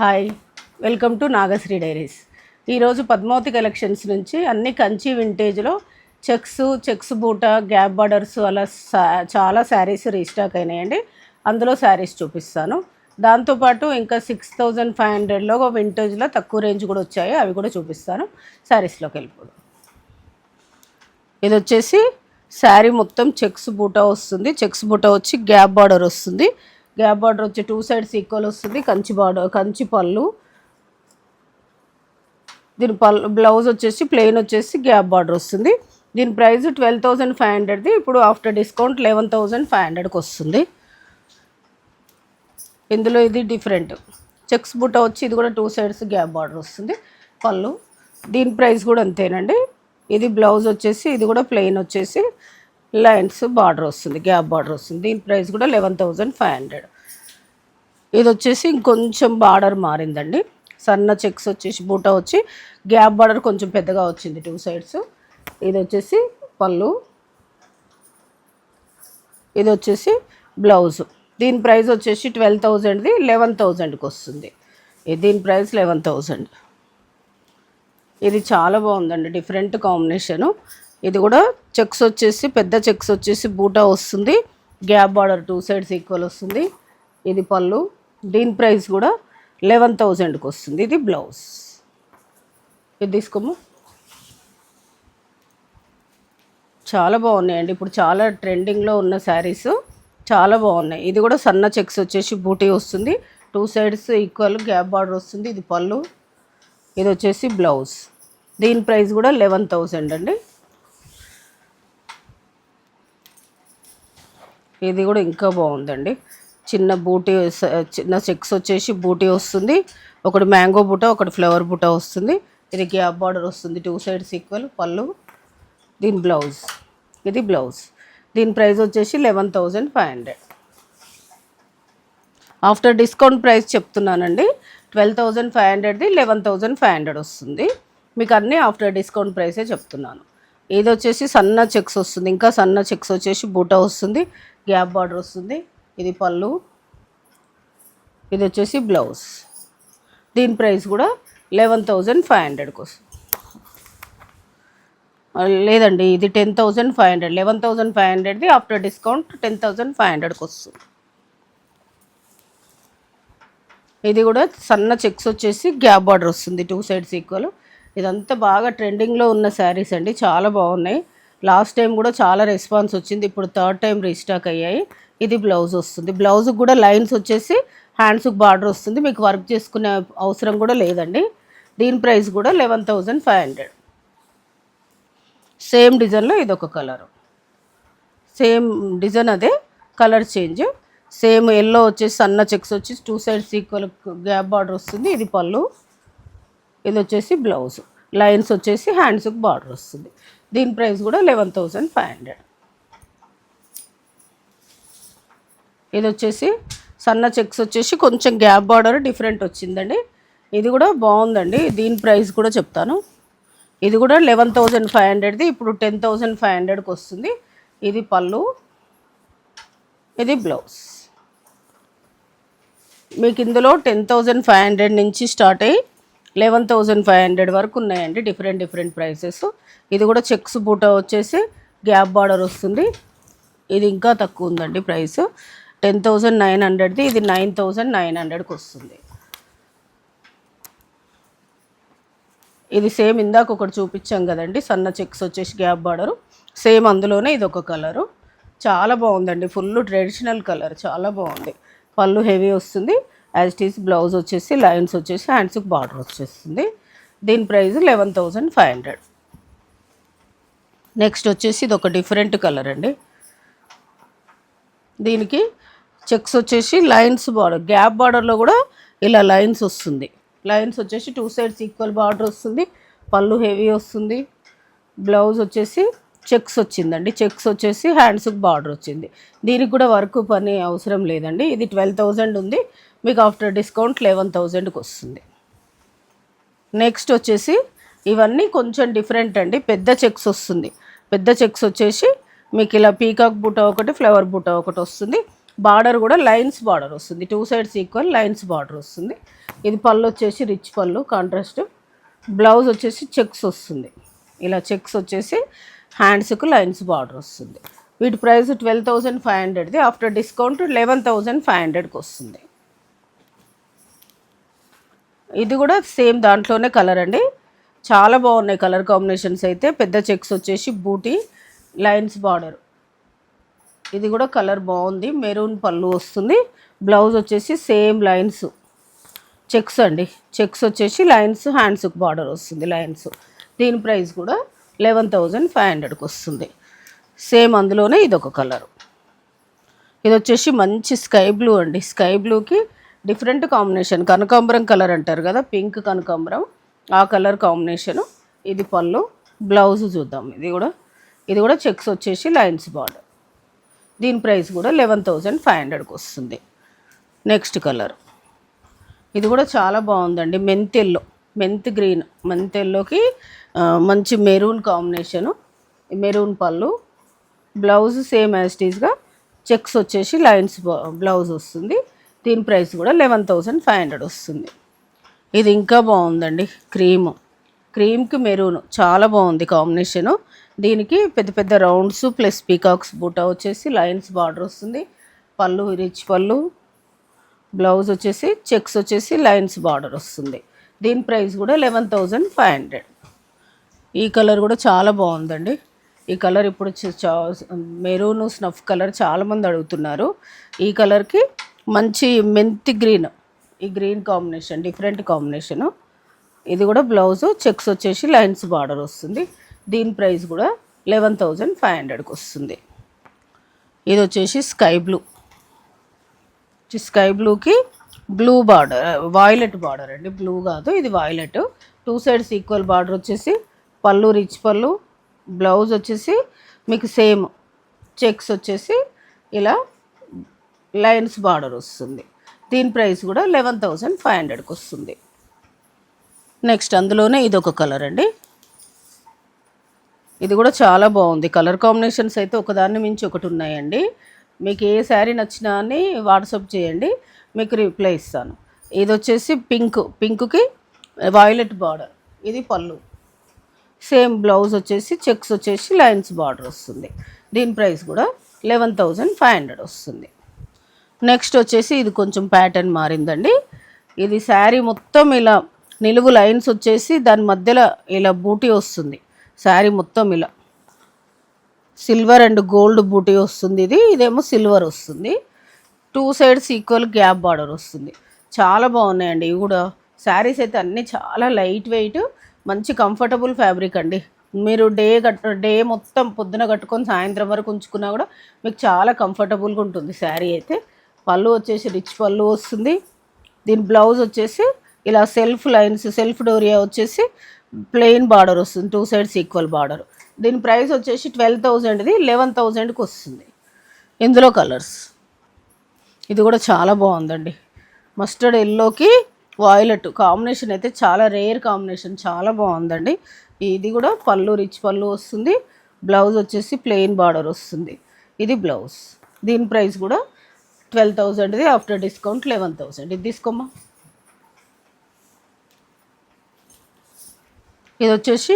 Hi welcome to Nagasri diaries. ఈరోజు Padmavati collections నుంచి అన్ని కంచి వింటేజ్లో చెక్స్ చెక్స్ బూట గ్యాప్ బార్డర్స్ అలా చాలా శారీస్ రీస్టాక్ అయినాయండి. అందులో శారీస్ చూపిస్తాను. దాంతోపాటు ఇంకా సిక్స్ థౌజండ్ ఫైవ్ హండ్రెడ్లో వింటేజ్లో తక్కువ రేంజ్ కూడా వచ్చాయి. అవి కూడా చూపిస్తాను. శారీస్లోకి వెళ్ళిపోదు. ఇది వచ్చేసి శారీ మొత్తం చెక్స్ బూట వస్తుంది. చెక్స్ బూట వచ్చి గ్యాప్ బార్డర్ వస్తుంది. గ్యాప్ బార్డర్ వచ్చి టూ సైడ్స్ ఈక్వల్ వస్తుంది. కంచి బార్డర్ కంచి పళ్ళు. దీని పళ్ళు బ్లౌజ్ వచ్చేసి ప్లెయిన్ వచ్చేసి గ్యాప్ బార్డర్ వస్తుంది. దీని ప్రైస్ ట్వెల్వ్ థౌజండ్ ఫైవ్ హండ్రెడ్ది. ఇప్పుడు after discount eleven thousand five హండ్రెడ్కి వస్తుంది. ఇందులో ఇది డిఫరెంట్ చెక్స్ బుట్ట వచ్చి ఇది కూడా టూ సైడ్స్ గ్యాప్ బార్డర్ వస్తుంది. పళ్ళు. దీని ప్రైస్ కూడా అంతేనండి. ఇది బ్లౌజ్ వచ్చేసి ఇది కూడా ప్లెయిన్ వచ్చేసి లైన్స్ బార్డర్ వస్తుంది గ్యాప్ బార్డర్ వస్తుంది. దీని ప్రైస్ కూడా లెవెన్ థౌజండ్ ఫైవ్ హండ్రెడ్. ఇది వచ్చేసి ఇంకొంచెం బార్డర్ మారిందండి. సన్న చెక్స్ వచ్చేసి బూట వచ్చి గ్యాప్ బార్డర్ కొంచెం పెద్దగా వచ్చింది టూ సైడ్స్. ఇది వచ్చేసి పళ్ళు. ఇది వచ్చేసి బ్లౌజ్. దీని ప్రైస్ వచ్చేసి ట్వెల్వ్ థౌజండ్ది లెవెన్ థౌజండ్కి వస్తుంది. దీని ప్రైస్ లెవెన్ థౌజండ్ ఇది చాలా బాగుందండి డిఫరెంట్ కాంబినేషను. ఇది కూడా చెక్స్ వచ్చేసి పెద్ద చెక్స్ వచ్చేసి బూటా వస్తుంది. Gap border two sides equal వస్తుంది. ఇది పళ్ళు. దీని ప్రైస్ కూడా లెవెన్ థౌజండ్కి వస్తుంది. ఇది బ్లౌజ్. ఇది తీసుకోము చాలా బాగున్నాయండి. ఇప్పుడు చాలా ట్రెండింగ్లో ఉన్న శారీస్ చాలా బాగున్నాయి. ఇది కూడా సన్న చెక్స్ వచ్చేసి బూటీ వస్తుంది. Two sides equal gap border వస్తుంది. ఇది పళ్ళు. ఇది వచ్చేసి బ్లౌజ్. దీని ప్రైస్ కూడా లెవెన్ థౌజండ్ అండి. ఇది కూడా ఇంకా బాగుందండి. చిన్న బూటీ చిన్న చెక్స్ వచ్చేసి బూటీ వస్తుంది. ఒకటి మ్యాంగో బూట ఒకటి ఫ్లవర్ బూట వస్తుంది. ఇది గ్యాప్ బార్డర్ వస్తుంది టూ సైడ్స్ ఈక్వల్ పళ్ళు. దీని బ్లౌజ్. ఇది బ్లౌజ్. దీని ప్రైస్ వచ్చేసి eleven thousand five hundred. After discount price చెప్తున్నానండి. ట్వెల్వ్ థౌజండ్ ఫైవ్ హండ్రెడ్ది లెవెన్ థౌజండ్ ఫైవ్ హండ్రెడ్ వస్తుంది. మీకు అన్నీ ఆఫ్టర్ డిస్కౌంట్ ప్రైసే చెప్తున్నాను. ఇది వచ్చేసి సన్న చెక్స్ వస్తుంది. ఇంకా సన్న చెక్స్ వచ్చేసి బూటా వస్తుంది. గ్యాప్ బార్డర్ వస్తుంది. ఇది పళ్ళు. ఇది వచ్చేసి బ్లౌజ్. దీని ప్రైస్ కూడా లెవెన్ థౌజండ్ ఫైవ్ హండ్రెడ్కి వస్తుంది. లేదండి ఇది ten thousand five hundred. Eleven thousand five హండ్రెడ్ది after discount ten thousand five హండ్రెడ్కి వస్తుంది. ఇది కూడా సన్న చెక్స్ వచ్చేసి గ్యాప్ బార్డర్ వస్తుంది. Two sides equal. ఇదంతా బాగా ట్రెండింగ్లో ఉన్న శారీస్ అండి. చాలా బాగున్నాయి. లాస్ట్ టైం కూడా చాలా రెస్పాన్స్ వచ్చింది. ఇప్పుడు థర్డ్ టైం రీస్టాక్ అయ్యాయి. ఇది బ్లౌజ్ వస్తుంది. బ్లౌజ్కి కూడా లైన్స్ వచ్చేసి హ్యాండ్స్కి బార్డర్ వస్తుంది. మీకు వర్క్ చేసుకునే అవసరం కూడా లేదండి. దీని ప్రైస్ కూడా eleven thousand five hundred. Same డిజైన్లో ఇది ఒక కలరు. సేమ్ డిజైన్ అదే. Colour change. సేమ్ ఎల్లో వచ్చేసి సన్న చెక్స్ వచ్చి two sides equal gap border వస్తుంది. ఇది పళ్ళు. ఇది వచ్చేసి బ్లౌజ్. లైన్స్ వచ్చేసి హ్యాండ్స్కి బార్డర్ వస్తుంది. దీని ప్రైస్ కూడా లెవెన్ థౌజండ్ ఫైవ్ హండ్రెడ్ ఇది వచ్చేసి సన్న చెక్స్ వచ్చేసి కొంచెం గ్యాప్ బార్డర్ డిఫరెంట్ వచ్చిందండి. ఇది కూడా బాగుందండి. దీని ప్రైస్ కూడా చెప్తాను. ఇది కూడా లెవెన్ థౌజండ్ ఫైవ్ హండ్రెడ్ది ఇప్పుడు టెన్ థౌజండ్ ఫైవ్ హండ్రెడ్కి వస్తుంది. ఇది పళ్ళు. ఇది బ్లౌజ్. మీకు ఇందులో టెన్ థౌజండ్ ఫైవ్ హండ్రెడ్ నుంచి స్టార్ట్ అయ్యి లెవెన్ థౌజండ్ ఫైవ్ హండ్రెడ్ వరకు ఉన్నాయండి డిఫరెంట్ డిఫరెంట్ ప్రైసెస్. ఇది కూడా చెక్స్ బూట వచ్చేసి గ్యాప్ బార్డర్ వస్తుంది. ఇది ఇంకా తక్కువ ఉందండి ప్రైస్. టెన్ థౌజండ్ నైన్ హండ్రెడ్ది ఇది నైన్ థౌజండ్ నైన్ హండ్రెడ్కి వస్తుంది. ఇది సేమ్ ఇందాక ఒకటి చూపించాం కదండి సన్న చెక్స్ వచ్చేసి గ్యాప్ బార్డరు. సేమ్ అందులోనే ఇది ఒక కలరు. చాలా బాగుందండి ఫుల్ ట్రెడిషనల్ కలర్ చాలా బాగుంది. పళ్ళు హెవీ వస్తుంది. యాజ్ ఇట్ ఈస్ బ్లౌజ్ వచ్చేసి లైన్స్ వచ్చేసి హ్యాండ్స్కి బార్డర్ వచ్చేస్తుంది. దీని price eleven thousand five hundred next వచ్చేసి ఇది ఒక డిఫరెంట్ కలర్ అండి. దీనికి చెక్స్ వచ్చేసి లైన్స్ బార్డర్ గ్యాప్ బార్డర్లో కూడా ఇలా లైన్స్ వస్తుంది. లైన్స్ వచ్చేసి టూ సైడ్స్ ఈక్వల్ బార్డర్ వస్తుంది. పళ్ళు హెవీ వస్తుంది. బ్లౌజ్ వచ్చేసి చెక్స్ వచ్చిందండి. చెక్స్ వచ్చేసి హ్యాండ్స్కి బార్డర్ వచ్చింది. దీనికి కూడా వర్క్ పని అవసరం లేదండి. ఇది ట్వెల్వ్ థౌజండ్ ఉంది. మీకు ఆఫ్టర్ డిస్కౌంట్ లెవెన్ థౌజండ్కి వస్తుంది. నెక్స్ట్ వచ్చేసి ఇవన్నీ కొంచెం డిఫరెంట్ అండి. పెద్ద చెక్స్ వస్తుంది. పెద్ద చెక్స్ వచ్చేసి మీకు ఇలా పీకాక్ బూట ఒకటి ఫ్లవర్ బూట ఒకటి వస్తుంది. బార్డర్ కూడా లైన్స్ బార్డర్ వస్తుంది. Two sides equal lines border వస్తుంది. ఇది పళ్ళు వచ్చేసి రిచ్ పళ్ళు కాంట్రాస్ట్. బ్లౌజ్ వచ్చేసి చెక్స్ వస్తుంది. ఇలా చెక్స్ వచ్చేసి హ్యాండ్స్కు లైన్స్ బార్డర్ వస్తుంది. వీటి price twelve thousand five హండ్రెడ్ది. After discount eleven thousand five హండ్రెడ్కి వస్తుంది. ఇది కూడా సేమ్ దాంట్లోనే కలర్ అండి. చాలా బాగున్నాయి కలర్ కాంబినేషన్స్ అయితే. పెద్ద చెక్స్ వచ్చేసి బూటీ లైన్స్ బార్డర్. ఇది కూడా కలర్ బాగుంది. మెరూన్ పళ్ళు వస్తుంది. బ్లౌజ్ వచ్చేసి సేమ్ లైన్స్. చెక్స్ అండి. చెక్స్ వచ్చేసి లైన్స్ హ్యాండ్స్కి బార్డర్ వస్తుంది లైన్స్. దీని ప్రైస్ కూడా లెవెన్ థౌజండ్ ఫైవ్ హండ్రెడ్కి వస్తుంది. సేమ్ అందులోనే ఇదొక కలర్. ఇది వచ్చేసి మంచి స్కై బ్లూ అండి. స్కై బ్లూకి డిఫరెంట్ కాంబినేషన్. కనకాంబరం కలర్ అంటారు కదా పింక్ కనకాంబరం ఆ కలర్ కాంబినేషను. ఇది పళ్ళు బ్లౌజ్ చూద్దాం. ఇది కూడా ఇది కూడా చెక్స్ వచ్చేసి లైన్స్ బార్డర్. దీని ప్రైస్ కూడా లెవెన్ థౌజండ్ ఫైవ్ హండ్రెడ్కి వస్తుంది. Next colour. ఇది కూడా చాలా బాగుందండి. మెంతెల్లో మెంత్ గ్రీన్ మెంతెల్లోకి మంచి మెరూన్ కాంబినేషను. మెరూన్ పళ్ళు బ్లౌజ్ సేమ్ యాస్టీస్గా చెక్స్ వచ్చేసి లైన్స్ బ్లౌజ్ వస్తుంది. దీని ప్రైస్ కూడా లెవెన్ థౌజండ్ ఫైవ్ హండ్రెడ్ వస్తుంది. ఇది ఇంకా బాగుందండి. క్రీము. క్రీమ్కి మెరూన్. చాలా బాగుంది కాంబినేషను. దీనికి పెద్ద పెద్ద రౌండ్స్ ప్లస్ పీకాక్స్ బూటా వచ్చేసి లైన్స్ బార్డర్ వస్తుంది. పళ్ళు రిచ్ పళ్ళు. బ్లౌజ్ వచ్చేసి చెక్స్ వచ్చేసి లైన్స్ బార్డర్ వస్తుంది. దీని ప్రైస్ కూడా లెవెన్ థౌజండ్ ఫైవ్ హండ్రెడ్. ఈ కలర్ కూడా చాలా బాగుందండి. ఈ కలర్ ఇప్పుడు మెరూన్ స్నఫ్ కలర్ చాలామంది అడుగుతున్నారు. ఈ కలర్కి మంచి మెంతి గ్రీన్. ఈ గ్రీన్ కాంబినేషన్ డిఫరెంట్ కాంబినేషను. ఇది కూడా బ్లౌజు చెక్స్ వచ్చేసి లైన్స్ బార్డర్ వస్తుంది. దీని ప్రైస్ కూడా లెవెన్ థౌజండ్ ఫైవ్ హండ్రెడ్కి వస్తుంది. ఇది వచ్చేసి స్కై బ్లూ. స్కై బ్లూకి బ్లూ బార్డర్ వాయిలెట్ బార్డర్ అండి. బ్లూ కాదు ఇది violet. Two sides equal border వచ్చేసి పళ్ళు రిచ్ పళ్ళు. బ్లౌజ్ వచ్చేసి మీకు సేమ్. చెక్స్ వచ్చేసి ఇలా లయన్స్ బార్డర్ వస్తుంది. దీని ప్రైస్ కూడా లెవెన్ థౌజండ్ ఫైవ్ హండ్రెడ్కి వస్తుంది. నెక్స్ట్ అందులోనే ఇది ఒక కలర్ అండి. ఇది కూడా చాలా బాగుంది. కలర్ కాంబినేషన్స్ అయితే ఒకదాన్ని మించి ఒకటి ఉన్నాయండి. మీకు ఏ శారీ నచ్చినా అని వాట్సాప్ చేయండి. మీకు రిప్లై ఇస్తాను. ఇది వచ్చేసి పింక్ పింక్కి వాయిలెట్ బార్డర్. ఇది పళ్ళు. సేమ్ బ్లౌజ్ వచ్చేసి చెక్స్ వచ్చేసి లైన్స్ బార్డర్ వస్తుంది. దీని ప్రైస్ కూడా లెవెన్ థౌజండ్ ఫైవ్ హండ్రెడ్ వస్తుంది. నెక్స్ట్ వచ్చేసి ఇది కొంచెం ప్యాటర్న్ మారిందండి. ఇది శారీ మొత్తం ఇలా నిలువు లైన్స్ వచ్చేసి దాని మధ్యలో ఇలా బూటీ వస్తుంది. శారీ మొత్తం ఇలా సిల్వర్ అండ్ గోల్డ్ బూటీ వస్తుంది ఇది. ఇదేమో సిల్వర్ వస్తుంది. Two sides equal gap border వస్తుంది. చాలా బాగున్నాయండి. ఇవి కూడా శారీస్ అయితే అన్నీ చాలా లైట్ వెయిట్ మంచి కంఫర్టబుల్ ఫ్యాబ్రిక్ అండి. మీరు డే కట్ డే మొత్తం పొద్దున కట్టుకొని సాయంత్రం వరకు ఉంచుకున్నా కూడా మీకు చాలా కంఫర్టబుల్గా ఉంటుంది శారీ అయితే. పళ్ళు వచ్చేసి రిచ్ పళ్ళు వస్తుంది. దీని బ్లౌజ్ వచ్చేసి ఇలా సెల్ఫ్ లైన్స్ సెల్ఫ్ డోరియా వచ్చేసి ప్లెయిన్ బార్డర్ వస్తుంది. టూ సైడ్స్ ఈక్వల్ బార్డర్ దీని ప్రైస్ వచ్చేసి ట్వెల్వ్ థౌజండ్ది లెవెన్ థౌజండ్కి వస్తుంది. ఇందులో కలర్స్ ఇది కూడా చాలా బాగుందండి. మస్టర్డ్ ఎల్లోకి వాయిలెట్ కాంబినేషన్ అయితే చాలా రేర్ కాంబినేషన్ చాలా బాగుందండి. ఇది కూడా పళ్ళు రిచ్ పళ్ళు వస్తుంది. బ్లౌజ్ వచ్చేసి ప్లెయిన్ బార్డర్ వస్తుంది. ఇది బ్లౌజ్ దీని ప్రైస్ కూడా ట్వెల్వ్ థౌజండ్ది ఆఫ్టర్ డిస్కౌంట్ లెవెన్ థౌజండ్ ఇది తీసుకోమ్మా. ఇది వచ్చేసి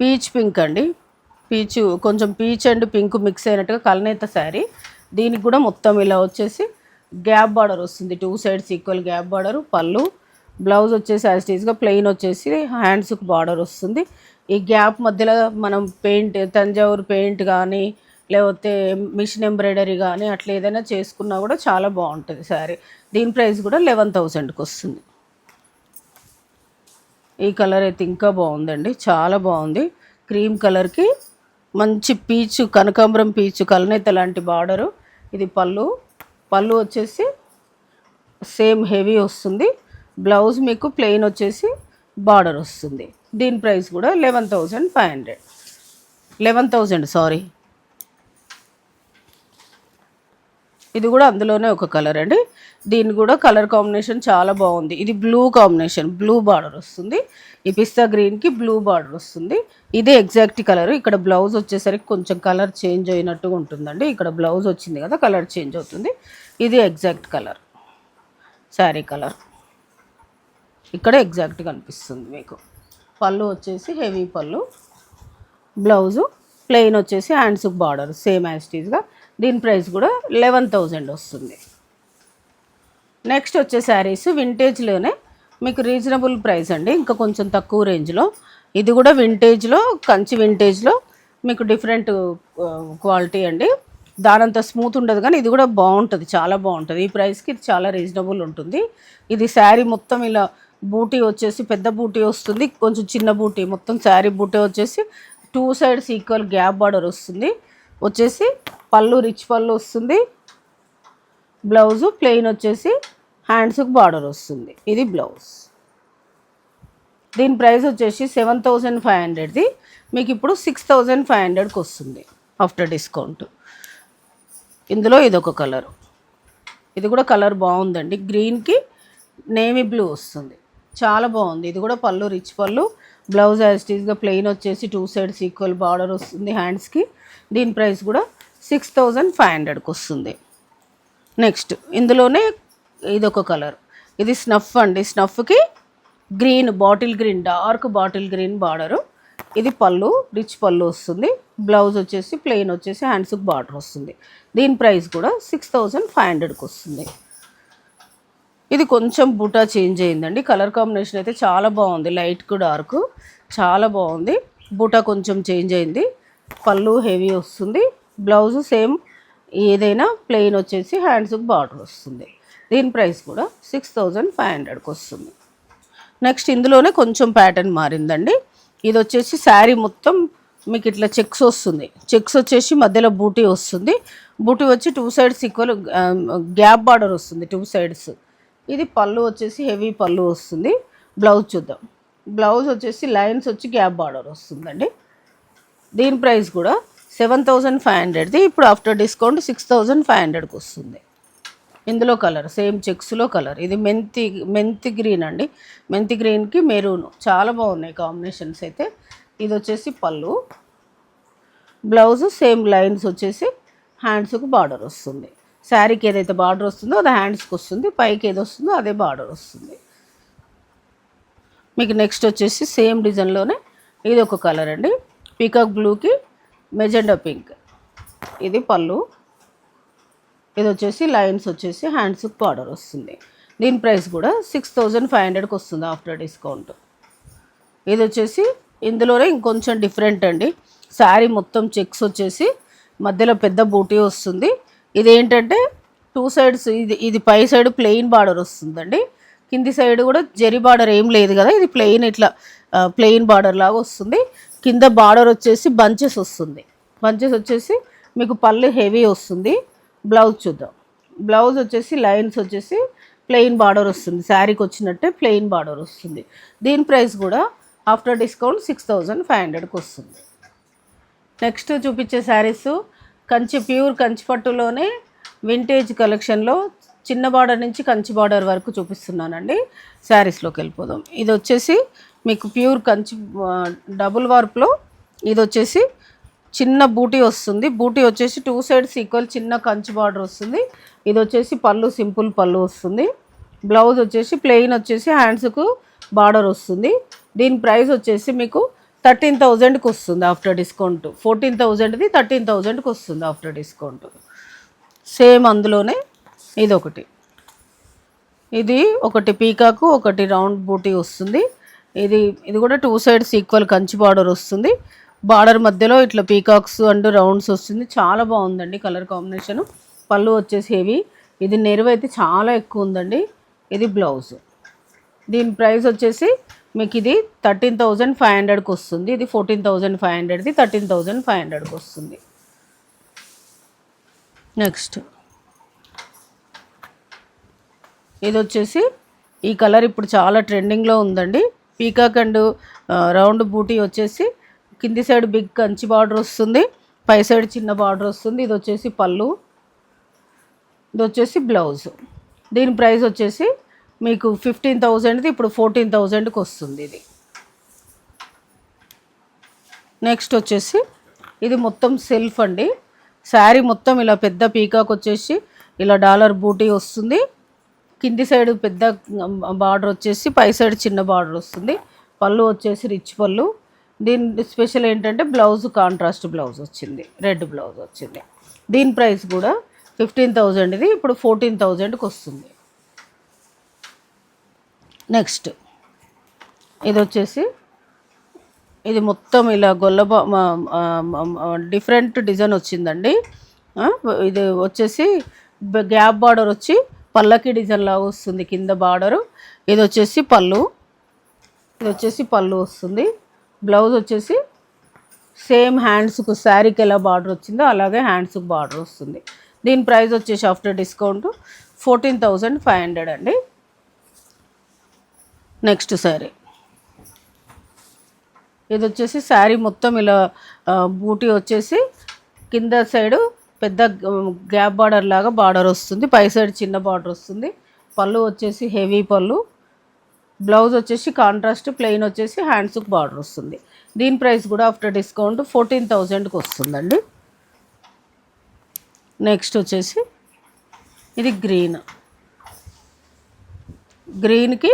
పీచ్ పింక్ అండి. పీచ్ కొంచెం పీచ్ అండ్ పింక్ మిక్స్ అయినట్టుగా కలనేత శారీ. దీనికి కూడా మొత్తం ఇలా వచ్చేసి గ్యాప్ బార్డర్ వస్తుంది. Two sides equal gap border పళ్ళు. బ్లౌజ్ వచ్చేసి యాస్టీస్గా ప్లెయిన్ వచ్చేసి హ్యాండ్స్కి బార్డర్ వస్తుంది. ఈ గ్యాప్ మధ్యలో మనం పెయింట్ తంజావూరు పెయింట్ కానీ లేకపోతే మిషన్ ఎంబ్రాయిడరీ కానీ అట్లా ఏదైనా చేసుకున్నా కూడా చాలా బాగుంటుంది శారీ. దీని ప్రైస్ కూడా లెవెన్ థౌజండ్కి వస్తుంది. ఈ కలర్ అయితే ఇంకా బాగుందండి. చాలా బాగుంది. క్రీమ్ కలర్కి మంచి పీచు కనకాంబరం పీచు కలనేత లాంటి బార్డరు. ఇది పళ్ళు. పళ్ళు వచ్చేసి సేమ్ హెవీ వస్తుంది. బ్లౌజ్ మీకు ప్లెయిన్ వచ్చేసి బార్డర్ వస్తుంది. దీని ప్రైస్ కూడా eleven thousand five hundred. Eleven thousand sorry. ఇది కూడా అందులోనే ఒక కలర్ అండి. దీని కూడా కలర్ కాంబినేషన్ చాలా బాగుంది. ఇది బ్లూ కాంబినేషన్ బ్లూ బార్డర్ వస్తుంది. ఈ పిస్తా గ్రీన్కి బ్లూ బార్డర్ వస్తుంది. ఇదే ఎగ్జాక్ట్ కలర్ ఇక్కడ బ్లౌజ్ వచ్చేసరికి కొంచెం కలర్ చేంజ్ అయినట్టుగా ఉంటుందండి. ఇక్కడ బ్లౌజ్ వచ్చింది కదా కలర్ చేంజ్ అవుతుంది. ఇది ఎగ్జాక్ట్ కలర్ శారీ కలర్ ఇక్కడ ఎగ్జాక్ట్ కనిపిస్తుంది మీకు. పళ్ళు వచ్చేసి హెవీ పళ్ళు. బ్లౌజు ప్లెయిన్ వచ్చేసి హ్యాండ్స్కి బార్డర్ సేమ్ యాస్టీస్గా దీని ప్రైస్ కూడా లెవెన్ థౌజండ్ వస్తుంది. నెక్స్ట్ వచ్చే శారీస్ వింటేజ్లోనే మీకు రీజనబుల్ ప్రైస్ అండి. ఇంకా కొంచెం తక్కువ రేంజ్లో ఇది కూడా వింటేజ్లో కంచి వింటేజ్లో మీకు డిఫరెంట్ క్వాలిటీ అండి. దానంత స్మూత్ ఉండదు కానీ ఇది కూడా బాగుంటుంది చాలా బాగుంటుంది. ఈ ప్రైస్కి ఇది చాలా రీజనబుల్ ఉంటుంది. ఇది శారీ మొత్తం ఇలా బూటీ వచ్చేసి పెద్ద బూటీ వస్తుంది కొంచెం చిన్న బూటీ మొత్తం శారీ బూటీ వచ్చేసి two sides equal gap border వస్తుంది. వచ్చేసి పళ్ళు రిచ్ పళ్ళు వస్తుంది. బ్లౌజు ప్లెయిన్ వచ్చేసి హ్యాండ్స్కి బార్డర్ వస్తుంది. ఇది బ్లౌజ్. దీని ప్రైస్ వచ్చేసి సెవెన్ థౌజండ్ ఫైవ్ హండ్రెడ్ది మీకు ఇప్పుడు సిక్స్ థౌజండ్ ఫైవ్ హండ్రెడ్కి వస్తుంది ఆఫ్టర్ డిస్కౌంట్ ఇందులో ఇదొక కలర్ ఇది కూడా కలర్ బాగుందండి. గ్రీన్కి నేవీ బ్లూ వస్తుంది. చాలా బాగుంది. ఇది కూడా పళ్ళు రిచ్ పళ్ళు. బ్లౌజ్ యాజ్టీస్గా ప్లెయిన్ వచ్చేసి టూ సైడ్స్ ఈక్వల్ బార్డర్ వస్తుంది హ్యాండ్స్కి దీని ప్రైస్ కూడా సిక్స్ థౌజండ్ ఫైవ్ హండ్రెడ్కి వస్తుంది. నెక్స్ట్ ఇందులోనే ఇదొక కలర్. ఇది స్నఫ్ అండి. స్నఫ్కి green bottle green dark bottle green border. ఇది పళ్ళు రిచ్ పళ్ళు వస్తుంది. బ్లౌజ్ వచ్చేసి ప్లెయిన్ వచ్చేసి హ్యాండ్స్కి బార్డర్ వస్తుంది. దీని ప్రైస్ కూడా సిక్స్ థౌజండ్ ఫైవ్ హండ్రెడ్కి వస్తుంది. ఇది కొంచెం బుటా చేంజ్ అయిందండి. కలర్ కాంబినేషన్ అయితే చాలా బాగుంది. లైట్కు డార్క్. చాలా బాగుంది. బుటా కొంచెం చేంజ్ అయింది. పళ్ళు హెవీ వస్తుంది. బ్లౌజ్ సేమ్ ఏదైనా ప్లెయిన్ వచ్చేసి హ్యాండ్స్కి బార్డర్ వస్తుంది. దీని ప్రైస్ కూడా సిక్స్ థౌజండ్ ఫైవ్ హండ్రెడ్కి వస్తుంది. నెక్స్ట్ ఇందులోనే కొంచెం ప్యాటర్న్ మారిందండి. ఇది వచ్చేసి శారీ మొత్తం మీకు ఇట్లా చెక్స్ వస్తుంది. చెక్స్ వచ్చేసి మధ్యలో బూటీ వస్తుంది. బూటీ వచ్చి two sides equal gap border వస్తుంది టూ సైడ్స్. ఇది పళ్ళు వచ్చేసి హెవీ పళ్ళు వస్తుంది. బ్లౌజ్ చూద్దాం. బ్లౌజ్ వచ్చేసి లైన్స్ వచ్చి గ్యాప్ బార్డర్ వస్తుందండి. దీని ప్రైస్ కూడా సెవెన్ థౌజండ్ ఫైవ్ హండ్రెడ్ది. ఇప్పుడు after discount six thousand five హండ్రెడ్కి వస్తుంది. ఇందులో కలర్ సేమ్ చెక్స్లో కలర్. ఇది మెంతి మెంతి గ్రీన్ అండి. మెంతి గ్రీన్కి మెరూన్. చాలా బాగున్నాయి కాంబినేషన్స్ అయితే. ఇది వచ్చేసి పళ్ళు. బ్లౌజ్ సేమ్ లైన్స్ వచ్చేసి హ్యాండ్స్కి బార్డర్ వస్తుంది. శారీకి ఏదైతే బార్డర్ వస్తుందో అది హ్యాండ్స్కి వస్తుంది. పైకి ఏది వస్తుందో అదే బార్డర్ వస్తుంది. మీకు నెక్స్ట్ వచ్చేసి సేమ్ డిజైన్లోనే ఇది ఒక కలర్ అండి. పీకాక్ బ్లూకి మెజెండా పింక్. ఇది పళ్ళు. ఇది వచ్చేసి లైన్స్ వచ్చేసి హ్యాండ్స్కి బార్డర్ వస్తుంది. దీని ప్రైస్ కూడా సిక్స్ థౌజండ్ ఫైవ్ హండ్రెడ్కి వస్తుంది ఆఫ్టర్ డిస్కౌంట్. ఇది వచ్చేసి ఇందులోనే ఇంకొంచెం డిఫరెంట్ అండి. శారీ మొత్తం చెక్స్ వచ్చేసి మధ్యలో పెద్ద బూటీ వస్తుంది. ఇది ఏంటంటే టూ సైడ్స్ ఇది ఇది పై సైడ్ ప్లెయిన్ బార్డర్ వస్తుందండి. కింది సైడ్ కూడా జెరీ బార్డర్ ఏం లేదు కదా ఇది ప్లెయిన్ ఇట్లా ప్లెయిన్ బార్డర్ లాగా వస్తుంది. కింద బార్డర్ వచ్చేసి బంచెస్ వస్తుంది. బంచెస్ వచ్చేసి మీకు పళ్ళు హెవీ వస్తుంది. బ్లౌజ్ చూద్దాం. బ్లౌజ్ వచ్చేసి లైన్స్ వచ్చేసి ప్లెయిన్ బార్డర్ వస్తుంది. శారీకి వచ్చినట్టే ప్లెయిన్ బార్డర్ వస్తుంది. దీని ప్రైస్ కూడా after discount six thousand five హండ్రెడ్కి వస్తుంది. నెక్స్ట్ చూపించే శారీస్ కంచి ప్యూర్ కంచి పట్టులోనే వింటేజ్ కలెక్షన్లో చిన్న బార్డర్ నుంచి కంచి బార్డర్ వరకు చూపిస్తున్నానండి. శారీస్లోకి వెళ్ళిపోదాం. ఇది వచ్చేసి మీకు ప్యూర్ కంచి డబుల్ వార్ప్లో ఇది వచ్చేసి చిన్న బూటీ వస్తుంది. బూటీ వచ్చేసి టూ సైడ్స్ ఈక్వల్ చిన్న కంచి బార్డర్ వస్తుంది. ఇది వచ్చేసి పళ్ళు సింపుల్ పళ్ళు వస్తుంది. బ్లౌజ్ వచ్చేసి ప్లెయిన్ వచ్చేసి హ్యాండ్స్కు బార్డర్ వస్తుంది. దీని ప్రైస్ వచ్చేసి మీకు థర్టీన్ థౌజండ్కి వస్తుంది ఆఫ్టర్ డిస్కౌంట్. ఫోర్టీన్ థౌజండ్ది థర్టీన్ థౌజండ్కి వస్తుంది ఆఫ్టర్ డిస్కౌంట్. సేమ్ అందులోనే ఇది ఒకటి ఇది ఒకటి పీకాకు ఒకటి రౌండ్ బూటీ వస్తుంది. ఇది ఇది కూడా two sides equal Kanchi border వస్తుంది. బార్డర్ మధ్యలో ఇట్లా పీకాక్స్ అండ్ రౌండ్స్ వస్తుంది. చాలా బాగుందండి కలర్ కాంబినేషన్ పళ్ళు వచ్చేసి హెవీ ఇది నెరువు అయితే చాలా ఎక్కువ ఉందండి. ఇది బ్లౌజ్ దీని ప్రైస్ వచ్చేసి మీకు ఇది థర్టీన్ థౌజండ్ ఫైవ్ హండ్రెడ్కి వస్తుంది. ఇది ఫోర్టీన్ థౌజండ్ ఫైవ్ హండ్రెడ్ది థర్టీన్ థౌజండ్ ఫైవ్ హండ్రెడ్కి వస్తుంది. నెక్స్ట్ ఇది వచ్చేసి ఈ కలర్ ఇప్పుడు చాలా ట్రెండింగ్లో ఉందండి. పీకాక్ అండ్ రౌండ్ బూటీ వచ్చేసి కింది సైడ్ బిగ్ కంచి బార్డర్ వస్తుంది పై సైడ్ చిన్న బార్డర్ వస్తుంది. ఇది వచ్చేసి పళ్ళు ఇది వచ్చేసి బ్లౌజ్. దీని ప్రైస్ వచ్చేసి మీకు ఫిఫ్టీన్ థౌజండ్ది ఇప్పుడు ఫోర్టీన్ థౌజండ్కి వస్తుంది ఇది. నెక్స్ట్ వచ్చేసి ఇది మొత్తం సెల్ఫ్ అండి. శారీ మొత్తం ఇలా పెద్ద పీకాక్ వచ్చేసి ఇలా డాలర్ బూటీ వస్తుంది. కింది సైడ్ పెద్ద బార్డర్ వచ్చేసి పై సైడ్ చిన్న బార్డర్ వస్తుంది. పళ్ళు వచ్చేసి రిచ్ పళ్ళు. దీని స్పెషల్ ఏంటంటే బ్లౌజ్ కాంట్రాస్ట్ బ్లౌజ్ వచ్చింది. రెడ్ బ్లౌజ్ వచ్చింది. దీని ప్రైస్ కూడా ఫిఫ్టీన్ థౌజండ్ ఇది. ఇప్పుడు ఫోర్టీన్ థౌజండ్కి వస్తుంది. నెక్స్ట్. ఇది వచ్చేసి ఇది మొత్తం ఇలా గొల్లబా డిఫరెంట్ డిజైన్ వచ్చిందండి. ఇది వచ్చేసి గ్యాప్ బార్డర్ వచ్చి పల్లకి డిజైన్ లాగా వస్తుంది కింద బార్డరు. ఇది వచ్చేసి పళ్ళు. ఇది వచ్చేసి పళ్ళు వస్తుంది. బ్లౌజ్ వచ్చేసి సేమ్ హ్యాండ్స్కు శారీకి ఎలా బార్డర్ వచ్చిందో అలాగే హ్యాండ్స్కి బార్డర్ వస్తుంది. దీని ప్రైస్ వచ్చేసి after discount fourteen thousand five hundred అండి. Next sari. ఇది వచ్చేసి శారీ మొత్తం ఇలా బూటీ వచ్చేసి కింద సైడు పెద్ద గ్యాప్ బార్డర్ లాగా బార్డర్ వస్తుంది. పై సైడ్ చిన్న బార్డర్ వస్తుంది. పళ్ళు వచ్చేసి హెవీ పళ్ళు. బ్లౌజ్ వచ్చేసి కాంట్రాస్ట్ ప్లెయిన్ వచ్చేసి హ్యాండ్స్కి బార్డర్ వస్తుంది. దీని ప్రైస్ కూడా ఆఫ్టర్ డిస్కౌంట్ ఫోర్టీన్ థౌజండ్కి వస్తుందండి. నెక్స్ట్ వచ్చేసి ఇది గ్రీన్. గ్రీన్కి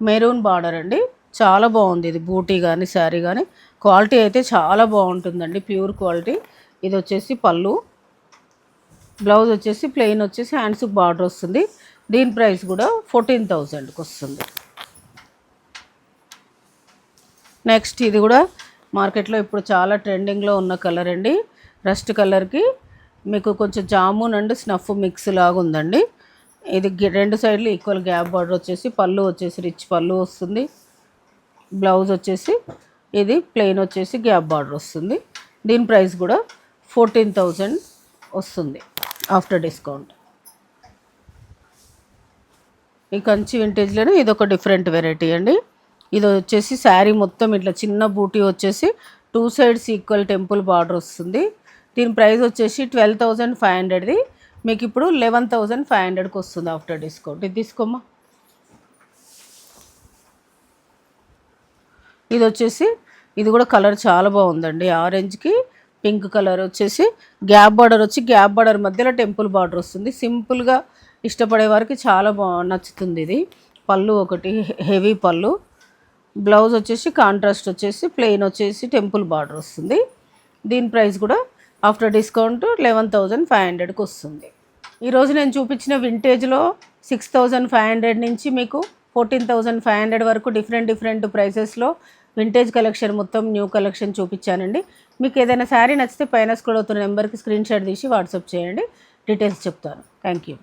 మెరూన్ బార్డర్ అండి. చాలా బాగుంది ఇది బూటీ కానీ శారీ కానీ క్వాలిటీ అయితే చాలా బాగుంటుందండి. Pure quality. ఇది వచ్చేసి పళ్ళు. బ్లౌజ్ వచ్చేసి ప్లెయిన్ వచ్చేసి హ్యాండ్స్కి బార్డర్ వస్తుంది. దీని ప్రైస్ కూడా ఫోర్టీన్ థౌజండ్కి వస్తుంది. నెక్స్ట్ ఇది కూడా మార్కెట్లో ఇప్పుడు చాలా ట్రెండింగ్లో ఉన్న కలర్ అండి. రస్ట్ కలర్కి మీకు కొంచెం జామున్ అండ్ స్నఫ్ మిక్స్ లాగా ఉందండి. ఇది రెండు సైడ్లు ఈక్వల్ గ్యాప్ బార్డర్ వచ్చేసి పళ్ళు వచ్చేసి రిచ్ పళ్ళు వస్తుంది. బ్లౌజ్ వచ్చేసి ఇది ప్లెయిన్ వచ్చేసి గ్యాప్ బార్డర్ వస్తుంది. దీని ప్రైస్ కూడా ఫోర్టీన్ థౌజండ్ వస్తుంది. After discount. ఈ కంచి వింటేజ్లోనే ఇది ఒక డిఫరెంట్ వెరైటీ అండి. ఇది వచ్చేసి శారీ మొత్తం ఇట్లా చిన్న బూటీ వచ్చేసి two sides equal temple border వస్తుంది. దీని ప్రైస్ వచ్చేసి ట్వెల్వ్ థౌజండ్ ఫైవ్ హండ్రెడ్ది మీకు ఇప్పుడు లెవెన్ థౌజండ్ ఫైవ్ హండ్రెడ్కి వస్తుంది ఆఫ్టర్ డిస్కౌంట్. ఇది తీసుకోమ్మా. ఇది వచ్చేసి ఇది కూడా కలర్ చాలా బాగుందండి. ఆరెంజ్కి పింక్ కలర్ వచ్చేసి గ్యాప్ బార్డర్ వచ్చి గ్యాప్ బార్డర్ మధ్యలో టెంపుల్ బార్డర్ వస్తుంది. సింపుల్గా ఇష్టపడే వారికి చాలా బా నచ్చుతుంది ఇది. పళ్ళు ఒకటి హెవీ పళ్ళు. బ్లౌజ్ వచ్చేసి కాంట్రాస్ట్ వచ్చేసి ప్లెయిన్ వచ్చేసి టెంపుల్ బార్డర్ వస్తుంది. దీని ప్రైస్ కూడా after discount eleven thousand five హండ్రెడ్కి వస్తుంది. ఈరోజు నేను చూపించిన వింటేజ్లో సిక్స్ థౌజండ్ ఫైవ్ హండ్రెడ్ నుంచి మీకు ఫోర్టీన్ థౌజండ్ ఫైవ్ హండ్రెడ్ వరకు డిఫరెంట్ డిఫరెంట్ ప్రైసెస్లో వింటేజ్ కలెక్షన్ మొత్తం న్యూ కలెక్షన్ చూపించానండి. మీకు ఏదైనా శారీ నచ్చితే పైన స్క్రోల్ అవుతున్న నెంబర్కి స్క్రీన్ షాట్ తీసి వాట్సాప్ చేయండి. డీటెయిల్స్ చెప్తాను. Thank you